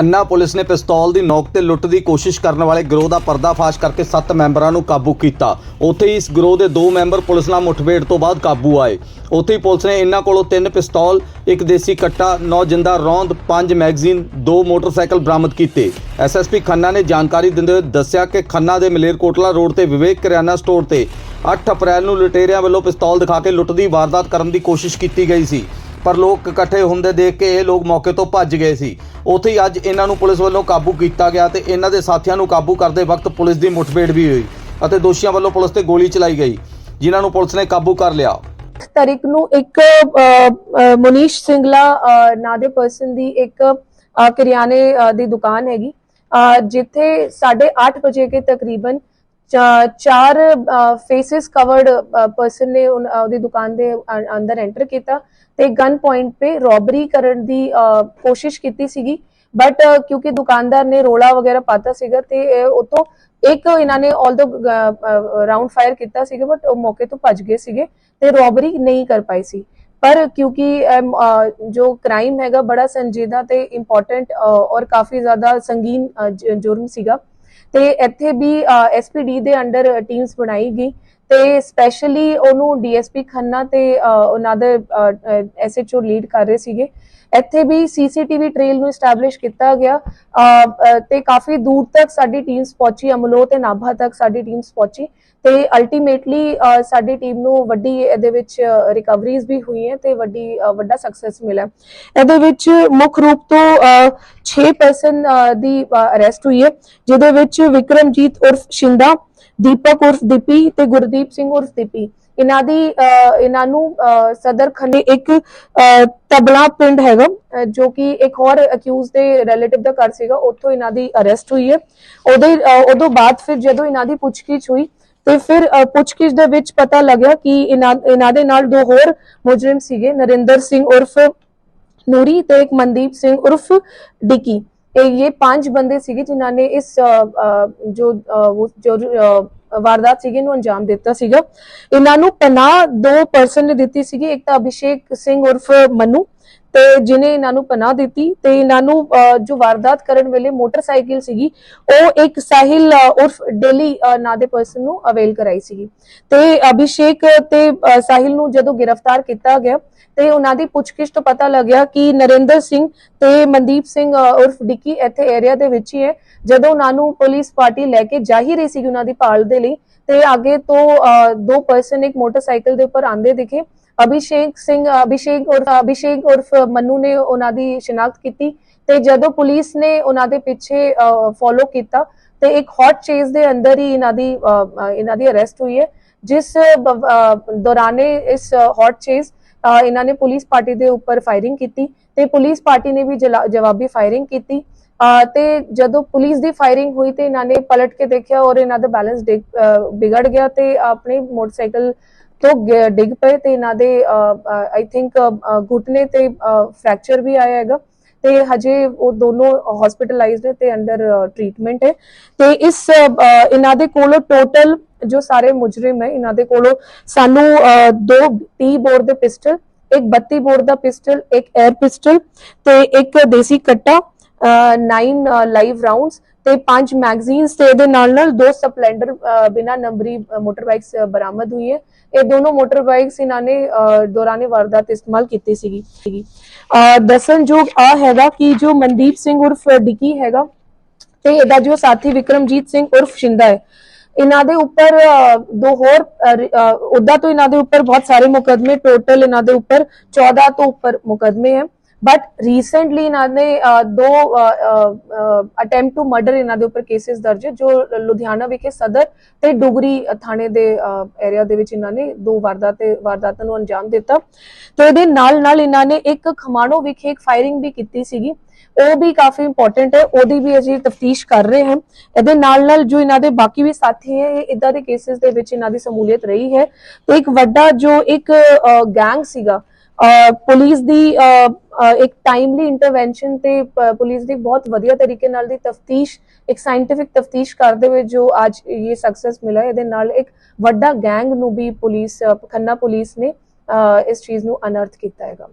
Khanna police ਨੇ ਪਿਸਤੌਲ ਦੀ ਨੋਕ ਤੇ ਲੁੱਟ ਦੀ ਕੋਸ਼ਿਸ਼ ਕਰਨ ਵਾਲੇ ਗਰੋਹ ਦਾ ਪਰਦਾਫਾਸ਼ ਕਰਕੇ 7 ਮੈਂਬਰਾਂ ਨੂੰ ਕਾਬੂ ਕੀਤਾ। ਉੱਥੇ ਹੀ ਇਸ ਗਰੋਹ ਦੇ 2 ਮੈਂਬਰ ਪੁਲਿਸ ਨਾਲ ਮੁਠਭੇੜ ਤੋਂ ਬਾਅਦ ਕਾਬੂ ਆਏ। ਉੱਥੇ ਹੀ ਪੁਲਿਸ ਨੇ ਇਹਨਾਂ ਕੋਲੋਂ 3 ਪਿਸਤੌਲ, ਇੱਕ ਦੇਸੀ ਕੱਟਾ 9 ਜਿੰਦਾ ਰੌਂਦ 5 ਮੈਗਜ਼ੀਨ 2 ਮੋਟਰਸਾਈਕਲ ਬਰਾਮਦ ਕੀਤੇ। ਐਸਐਸਪੀ ਖੰਨਾ ਨੇ ਜਾਣਕਾਰੀ ਦਿੰਦੇ ਹੋਏ ਦੱਸਿਆ ਕਿ ਖੰਨਾ ਦੇ ਮਲੇਰਕੋਟਲਾ ਰੋਡ ਤੇ ਵਿਵੇਕ ਕਰਿਆਨਾ ਸਟੋਰ ਤੇ 8 ਅਪ੍ਰੈਲ ਨੂੰ ਲੁਟੇਰਿਆਂ ਵੱਲੋਂ ਪਿਸਤੌਲ ਦਿਖਾ ਕੇ ਲੁੱਟ ਦੀ ਵਾਰਦਾਤ ਕਰਨ ਦੀ ਕੋਸ਼ਿਸ਼ ਕੀਤੀ ਗਈ ਸੀ। ਪਰ ਲੋਕ ਇਕੱਠੇ ਹੁੰਦੇ ਦੇਖ ਕੇ ਇਹ ਲੋਕ ਮੌਕੇ ਤੋਂ ਭੱਜ ਗਏ ਸੀ। ਉੱਥੇ ਹੀ ਅੱਜ ਇਹਨਾਂ ਨੂੰ ਪੁਲਿਸ ਵੱਲੋਂ ਕਾਬੂ ਕੀਤਾ ਗਿਆ ਤੇ ਇਹਨਾਂ ਦੇ ਸਾਥੀਆਂ ਨੂੰ ਕਾਬੂ ਕਰਦੇ ਵਕਤ ਪੁਲਿਸ ਦੀ ਮੁਠਭੇੜ ਵੀ ਹੋਈ ਅਤੇ ਦੋਸ਼ੀਆਂ ਵੱਲੋਂ ਪੁਲਿਸ ਤੇ ਗੋਲੀ ਚਲਾਈ ਗਈ ਜਿਨ੍ਹਾਂ ਨੂੰ ਪੁਲਿਸ ਨੇ ਕਾਬੂ ਕਰ ਲਿਆ। ਤਾਰੀਖ ਨੂੰ ਇੱਕ ਅ, ਅ, ਮੁਨੀਸ਼ ਸਿੰਗਲਾ ਨਾਂ ਦੇ ਪਰਸਨ ਦੀ ਇੱਕ ਅ, ਦੀ ਦੁਕਾਨ ਹੈਗੀ। ਅ, ਜਿੱਥੇ 8:30 ਵਜੇ ਕੇ ਤਕਰੀਬਨ ਚਾਰ ਫੇਸਿਸ ਕਵਰਡ ਪਰਸਨ ਨੇ ਉਹਦੀ ਦੁਕਾਨ ਦੇ ਅ- ਅੰਦਰ ਐਂਟਰ ਕੀਤਾ ਤੇ ਗਨ ਪੁਆਇੰਟ ਤੇ ਰੋਬਰੀ ਕਰਨ ਦੀ ਕੋਸ਼ਿਸ਼ ਕੀਤੀ ਸੀਗੀ। ਬਟ ਕਿਉਂਕਿ ਦੁਕਾਨਦਾਰ ਨੇ ਰੋਲਾ ਵਗੈਰਾ ਪਾਤਾ ਸੀਗਾ ਤੇ ਇਹ ਉਤੋਂ ਇੱਕ ਇਹਨਾਂ ਨੇ ਆਲਦੋ ਰਾਉਂਡ ਫਾਇਰ ਕੀਤਾ ਸੀਗਾ ਬਟ ਉਹ ਮੌਕੇ ਤੋਂ ਭੱਜ ਗਏ ਸੀਗੇ ਤੇ ਰੋਬਰੀ ਨਹੀਂ ਕਰ ਪਾਈ ਸੀ। ਪਰ ਕਿਉਂਕਿ ਜੋ ਕ੍ਰਾਈਮ ਹੈਗਾ ਬੜਾ ਸੰਜੀਦਾ ਤੇ ਇੰਪੋਰਟੈਂਟ ਔਰ ਕਾਫੀ ਜ਼ਿਆਦਾ ਸੰਗੀਨ ਜੁਰਮ ਸੀਗਾ। ਤੇ ਇੱਥੇ ਵੀ ਐਸਪੀਡੀ ਦੇ ਅੰਡਰ ਟੀਮਸ ਬਣਾਈ ਗਈ। ਤੇ ਸਪੈਸ਼ਲੀ ਉਹਨੂੰ ਡੀਐਸਪੀ ਖੰਨਾ ਤੇ ਉਹਨਾਂ ਦੇ ਐਸਐਚਓ ਲੀਡ ਕਰ ਰਹੇ ਸੀਗੇ। ਇੱਥੇ ਵੀ ਸੀਸੀਟੀਵੀ ਟ੍ਰੇਲ ਨੂੰ ਐਸਟੈਬਲਿਸ਼ ਕੀਤਾ ਗਿਆ। ਅ, ਤੇ ਕਾਫੀ ਦੂਰ ਤੱਕ ਸਾਡੀ ਟੀਮਸ ਪਹੁੰਚੀ ਅਮਲੋ ਤੇ ਨਾਭਾ ਤੱਕ ਸਾਡੀ ਟੀਮਸ ਪਹੁੰਚੀ। ਤੇ ਅਲਟੀਮੇਟਲੀ ਸਾਡੀ ਟੀਮ ਨੂੰ ਵੱਡੀ ਇਹਦੇ ਵਿੱਚ ਰਿਕਵਰੀਜ਼ ਵੀ ਹੋਈਆਂ ਤੇ ਵੱਡੀ ਵੱਡਾ ਸਕਸੈਸ ਮਿਲਿਆ। ਇਹਦੇ ਵਿੱਚ ਮੁੱਖ ਰੂਪ ਤੋਂ 6 ਪਰਸਨ ਦੀ ਅਰੈਸਟ ਹੋਈ ਹੈ ਜਿਹਦੇ ਵਿੱਚ ਵਿਕਰਮਜੀਤ ਉਰਫ ਸ਼ਿੰਦਾ ਦੀਪਕ ਉਰਫ ਦੀਪੀ ਤੇ ਗੁਰਦੀਪ ਸਿੰਘ ਉਰਫ ਦੀਪੀ। ਇਹਨਾਂ ਦੀ ਇਹਨਾਂ ਨੂੰ ਸਦਰ ਖੰਡੇ ਇੱਕ ਤਬਲਾ ਪਿੰਡ ਹੈਗਾ ਜੋ ਕਿ ਇੱਕ ਹੋਰ ਅਕਿਊਜ਼ ਦੇ ਰਿਲੇਟਿਵ ਦਾ ਘਰ ਸੀਗਾ, ਉੱਥੋਂ ਇਹਨਾਂ ਦੀ ਅਰੈਸਟ ਹੋਈ ਹੈ। ਉਹਦੇ ਉਦੋਂ ਬਾਅਦ ਫਿਰ ਜਦੋਂ ਇਹਨਾਂ ਦੀ ਪੁੱਛਗਿੱਛ ਹੋਈ, ਤੇ ਫਿਰ ਪੁੱਛਗਿੱਛ ਦੇ ਵਿੱਚ ਪਤਾ ਲੱਗਿਆ ਕਿ ਇਹਨਾਂ ਇਹਨਾਂ ਦੇ ਨਾਲ ਦੋ ਹੋਰ ਮੁਜਰਮ ਸੀਗੇ, ਨਰਿੰਦਰ ਸਿੰਘ ਉਰਫ ਨੂਰੀ ਤੇ ਇੱਕ ਮਨਦੀਪ ਸਿੰਘ ਉਰਫ ਡਿੱਕੀ। ਇਹ ਪੰਜ ਬੰਦੇ ਸੀਗੇ ਜਿਨ੍ਹਾਂ ਨੇ ਇਸ ਅ, ਜੋ ਅ, ਜੋ ਵਾਰਦਾਤ ਸੀਗੀ ਨੂੰ ਅੰਜਾਮ ਦਿੱਤਾ ਸੀਗਾ। ਇਹਨਾਂ ਨੂੰ ਪਨਾਹ ਦੋ ਪਰਸਨ ਨੇ ਦਿੱਤੀ ਸੀਗੀ ਇੱਕ ਤਾਂ ਅਭਿਸ਼ੇਕ ਸਿੰਘ ਉਰਫ ਮਨੂ ਤੇ ਜਿਨੇ ਇਹਨਾਂ ਨੂੰ ਪਨਾਹ ਦਿੱਤੀ ਤੇ ਇਹਨਾਂ ਨੂੰ ਜੋ ਵਾਰਦਾਤ ਕਰਨ ਵੇਲੇ ਮੋਟਰਸਾਈਕਲ ਸੀਗੀ ਉਹ ਇੱਕ ਸਾਹਿਲ ਉਰਫ ਡੇਲੀ ਨਾਂ ਦੇ ਪਰਸਨ ਨੂੰ ਅਵੇਲ ਕਰਾਈ ਸੀਗੀ। ਤੇ ਅਭਿਸ਼ੇਕ ਤੇ ਸਾਹਿਲ ਨੂੰ ਜਦੋਂ ਗ੍ਰਿਫਤਾਰ ਕੀਤਾ ਗਿਆ ਤੇ ਉਹਨਾਂ ਦੀ ਪੁੱਛਗਿੱਛ ਤੋਂ ਪਤਾ ਲੱਗਿਆ ਕਿ ਨਰਿੰਦਰ ਸਿੰਘ ਤੇ ਮਨਦੀਪ ਸਿੰਘ ਉਰਫ ਡਿੱਕੀ ਇੱਥੇ ਏਰੀਆ ਦੇ ਵਿੱਚ ਹੀ ਹੈ। ਜਦੋਂ ਉਹਨਾਂ ਨੂੰ ਪੁਲਿਸ ਪਾਰਟੀ ਲੈ ਕੇ ਜਾ ਹੀ ਰਹੀ ਸੀ ਉਹਨਾਂ ਦੀ ਭਾਲ ਦੇ ਲਈ ਤੇ ਅੱਗੇ ਤੋਂ ਅ, ਦੋ ਪਰਸਨ ਇੱਕ ਮੋਟਰਸਾਈਕਲ ਦੇ ਉੱਪਰ ਆਂਦੇ ਦਿਖੇ। ਅਭਿਸ਼ੇਕ ਸਿੰਘ ਅਭਿਸ਼ੇਕ ਉਰਫ ਅਭਿਸ਼ੇਕ ਉਰਫ ਮੰਨੂ ਨੇ ਉਹਨਾਂ ਦੀ ਸ਼ਨਾਖਤ ਕੀਤੀ ਤੇ ਜਦੋਂ ਪੁਲਿਸ ਨੇ ਉਹਨਾਂ ਦੇ ਪਿੱਛੇ ਫੋਲੋ ਕੀਤਾ ਤੇ ਇੱਕ ਹੌਟ ਚੇਸ ਦੇ ਅੰਦਰ ਹੀ ਇਹਨਾਂ ਦੀ ਇਹਨਾਂ ਦੀ ਅਰੈਸਟ ਹੋਈ ਹੈ ਜਿਸ ਦੌਰਾਨੇ ਇਸ ਹੌਟ ਚੇਸ ਇਹਨਾਂ ਨੇ ਪੁਲਿਸ ਪਾਰਟੀ ਦੇ ਉੱਪਰ ਫਾਇਰਿੰਗ ਕੀਤੀ ਤੇ ਪੁਲਿਸ ਪਾਰਟੀ ਨੇ ਵੀ ਜਲਾ- ਜਵਾਬੀ ਫਾਇਰਿੰਗ ਕੀਤੀ ਅ, ਤੇ ਜਦੋਂ ਪੁਲਿਸ ਦੀ ਫਾਇਰਿੰਗ ਹੋਈ ਤੇ ਇਹਨਾਂ ਨੇ ਪਲਟ ਕੇ ਦੇਖਿਆ ਔਰ ਇਹਨਾਂ ਦਾ ਬੈਲੈਂਸ ਬਿਗੜ ਗਿਆ ਤੇ ਆਪਣੇ ਮੋਟਰਸਾਈਕਲ ਤੋਂ ਡਿੱਗ ਪਏ ਤੇ ਇਹਨਾਂ ਦੇ ਆਈ ਥਿੰਕ ਘੁਟਨੇ ਤੇ ਫ੍ਰੈਕਚਰ ਵੀ ਆਇਆ ਹੈਗਾ। ਤੇ ਹਜੇ ਉਹ ਦੋਨੋਂ ਹਸਪੀਟਲਾਈਜ਼ਡ ਹੈ ਤੇ ਅੰਡਰ ਟ੍ਰੀਟਮੈਂਟ ਹੈ। ਤੇ ਇਸ ਇਹਨਾਂ ਦੇ ਕੋਲੋਂ ਟੋਟਲ ਜੋ ਸਾਰੇ ਮੁਜਰਮ ਹੈ, ਇਹਨਾਂ ਦੇ ਕੋਲੋਂ ਸਾਨੂੰ ਦੋ 30 ਬੋਰ ਦੇ ਪਿਸਟਲ, ਇੱਕ 32 ਬੋਰ ਦਾ ਪਿਸਟਲ, ਇੱਕ 에ਅਰ ਪਿਸਟਲ ਤੇ ਇੱਕ ਦੇਸੀ ਕੱਟਾ 9 ਲਾਈਵ ਰਾਉਂਡਸ ਤੇ ਪੰਜ ਮੈਗਜ਼ੀਨਸ ਤੇ ਇਹਦੇ ਨਾਲ ਨਾਲ ਦੋ ਸਪਲੈਂਡਰ ਬਿਨਾ ਨੰਬਰੀ ਮੋਟਰ ਬਰਾਮਦ ਹੋਈ ਹੈ ਇਹ ਦੋਨੋਂ ਮੋਟਰ ਇਹਨਾਂ ਨੇ ਦੌਰਾਨੇ ਵਾਰਦਾਤ ਇਸਤੇਮਾਲ ਕੀਤੀ ਸੀਗੀ ਸੀਗੀ। ਆ ਹੈਗਾ ਕਿ ਜੋ ਮਨਦੀਪ ਸਿੰਘ ਉਰਫ ਡਿੱਕੀ ਹੈਗਾ ਤੇ ਇਹਦਾ ਜੋ ਸਾਥੀ ਵਿਕਰਮਜੀਤ ਸਿੰਘ ਉਰਫ ਸ਼ਿੰਦਾ ਹੈ, ਇਹਨਾਂ ਦੇ ਉੱਪਰ ਦੋ ਹੋਰ ਉਹਦਾ ਤੋਂ ਇਹਨਾਂ ਦੇ ਉੱਪਰ ਬਹੁਤ ਸਾਰੇ ਮੁਕਦਮੇ ਟੋਟਲ ਇਹਨਾਂ ਦੇ ਉੱਪਰ 14 ਤੋਂ ਉੱਪਰ ਮੁਕਦਮੇ ਹੈ ਬਟ ਰੀਸੈਂਟਲੀ ਇਹਨਾਂ ਨੇ ਦੋ ਅਟੈਂਪਟ ਟੂ ਮਰਡਰ ਇਹਨਾਂ ਦੇ ਉੱਪਰ ਕੇਸਿਸ ਦਰਜ ਜੋ ਲੁਧਿਆਣਾ ਵਿਖੇ ਸਦਰ ਤੇ ਡੁਗਰੀ ਥਾਣੇ ਦੇ ਏਰੀਆ ਦੇ ਵਿੱਚ ਇਹਨਾਂ ਨੇ ਦੋ ਵਾਰਦਾਤ ਵਾਰਦਾਤਾਂ ਨੂੰ ਅੰਜਾਮ ਦਿੱਤਾ ਤੇ ਇਹਦੇ ਨਾਲ ਨਾਲ ਇਹਨਾਂ ਨੇ ਇੱਕ ਖਮਾਣੋ ਵਿਖੇ ਇੱਕ ਫਾਇਰਿੰਗ ਵੀ ਕੀਤੀ ਸੀਗੀ ਉਹ ਵੀ ਕਾਫੀ ਇੰਪੋਰਟੈਂਟ ਹੈ ਉਹਦੀ ਵੀ ਅਸੀਂ ਤਫਤੀਸ਼ ਕਰ ਰਹੇ ਹਾਂ ਇਹਦੇ ਨਾਲ ਨਾਲ ਜੋ ਇਹਨਾਂ ਦੇ ਬਾਕੀ ਵੀ ਸਾਥੀ ਹੈ ਇਹ ਇਦਾਂ ਦੇ ਕੇਸਿਸ ਦੇ ਵਿੱਚ ਇਹਨਾਂ ਦੀ ਸਮੂਲੀਅਤ ਰਹੀ ਹੈ ਤੇ ਇੱਕ ਵੱਡਾ ਜੋ ਇੱਕ ਗੈਂਗ ਸੀਗਾ ਪੁਲਿਸ ਦੀ ਇੱਕ ਟਾਈਮਲੀ ਇੰਟਰਵੈਂਸ਼ਨ ਤੇ ਪੁਲਿਸ ਦੀ ਬਹੁਤ ਵਧੀਆ ਤਰੀਕੇ ਨਾਲ ਦੀ ਤਫਤੀਸ਼ ਇੱਕ ਸਾਇੰਟਿਫਿਕ ਤਫਤੀਸ਼ ਕਰਦੇ ਹੋਏ ਜੋ ਅੱਜ ਇਹ ਸਕਸੈਸ ਮਿਲਾ ਇਹਦੇ ਨਾਲ ਇੱਕ ਵੱਡਾ ਗੈਂਗ ਨੂੰ ਵੀ ਪੁਲਿਸ ਖੰਨਾ ਪੁਲਿਸ ਨੇ ਅਹ, ਇਸ ਚੀਜ਼ ਨੂੰ ਅਨਰਥ ਕੀਤਾ ਹੈਗਾ।